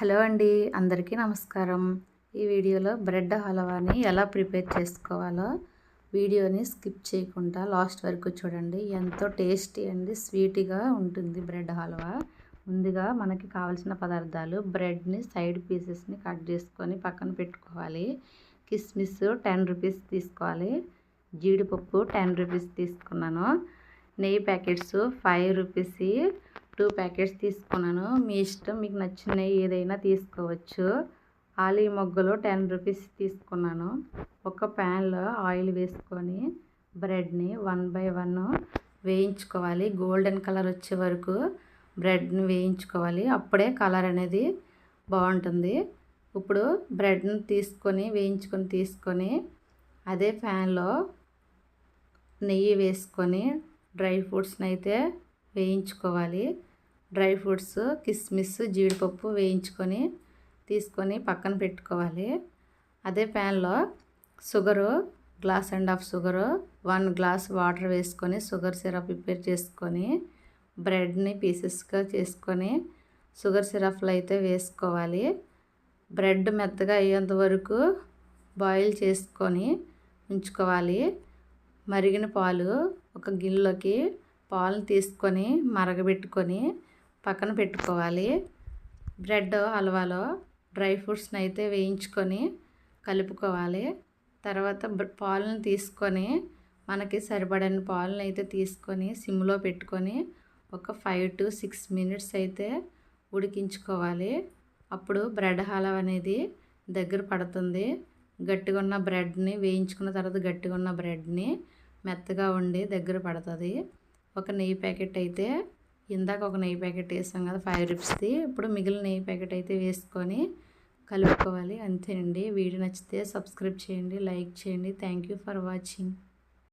Hello అండి అందరికీ నమస్కారం. ఈ వీడియోలో బ్రెడ్ హల్వాని ఎలా ప్రిపేర్ చేసుకోవాలో వీడియోని స్కిప్ చేయకుండా లాస్ట్ వరకు చూడండి. ఎంతో టేస్టీ అండి స్వీట్గా ఉంటుంది బ్రెడ్ హల్వా. ముందుగా మనకి కావాల్సిన పదార్థాలు బ్రెడ్ని సైడ్ పీసెస్ని కట్ చేసుకొని పక్కన పెట్టుకోవాలి. కిస్మిస్ టెన్ రూపీస్ తీసుకోవాలి. జీడిపప్పు టెన్ రూపీస్ తీసుకున్నాను. నెయ్యి packets five rupees two packets తీసుకున్నాను. మీ ఇష్టం మీకు నచ్చినవి ఏదైనా తీసుకోవచ్చు. ఆలీ మొగ్గలు టెన్ రూపీస్ తీసుకున్నాను. ఒక ప్యాన్లో ఆయిల్ వేసుకొని బ్రెడ్ని వన్ బై వన్ వేయించుకోవాలి. గోల్డెన్ కలర్ వచ్చే వరకు బ్రెడ్ని వేయించుకోవాలి. అప్పుడే కలర్ అనేది బాగుంటుంది. ఇప్పుడు బ్రెడ్ని తీసుకొని వేయించుకొని తీసుకొని అదే ఫ్యాన్లో నెయ్యి వేసుకొని డ్రై ఫ్రూట్స్ని అయితే వేయించుకోవాలి. డ్రై ఫ్రూట్స్ కిస్మిస్ జీడిపప్పు వేయించుకొని తీసుకొని పక్కన పెట్టుకోవాలి. అదే ప్యాన్లో sugar glass and half sugar one glass water వేసుకొని షుగర్ సిరప్ ప్రిపేర్ చేసుకొని బ్రెడ్ని పీసెస్గా చేసుకొని షుగర్ సిరప్లు అయితే వేసుకోవాలి. బ్రెడ్ మెత్తగా అయ్యేంత వరకు బాయిల్ చేసుకొని ఉంచుకోవాలి. మరిగిన పాలు ఒక గిన్నెలోకి పాలు తీసుకొని మరగబెట్టుకొని పక్కన పెట్టుకోవాలి. బ్రెడ్ హల్వాలో డ్రై ఫ్రూట్స్ని అయితే వేయించుకొని కలుపుకోవాలి. తర్వాత పాలను తీసుకొని మనకి సరిపడని పాలను అయితే తీసుకొని సిమ్లో పెట్టుకొని ఒక ఫైవ్ టు సిక్స్ మినిట్స్ అయితే ఉడికించుకోవాలి. అప్పుడు బ్రెడ్ హాలవ్ అనేది దగ్గర పడుతుంది. గట్టిగా ఉన్న బ్రెడ్ని వేయించుకున్న తర్వాత గట్టిగా ఉన్న బ్రెడ్ని మెత్తగా ఉండి దగ్గర పడుతుంది. ఒక నెయ్యి ప్యాకెట్ అయితే ఇందాక ఒక నెయ్యి ప్యాకెట్ వేసాం కదా ఫైవ్ రిప్స్ది ఇప్పుడు మిగిలిన నెయ్యి ప్యాకెట్ అయితే వేసుకొని కలుపుకోవాలి. అంతేనండి. వీడియో నచ్చితే సబ్స్క్రైబ్ చేయండి లైక్ చేయండి. Thank you for watching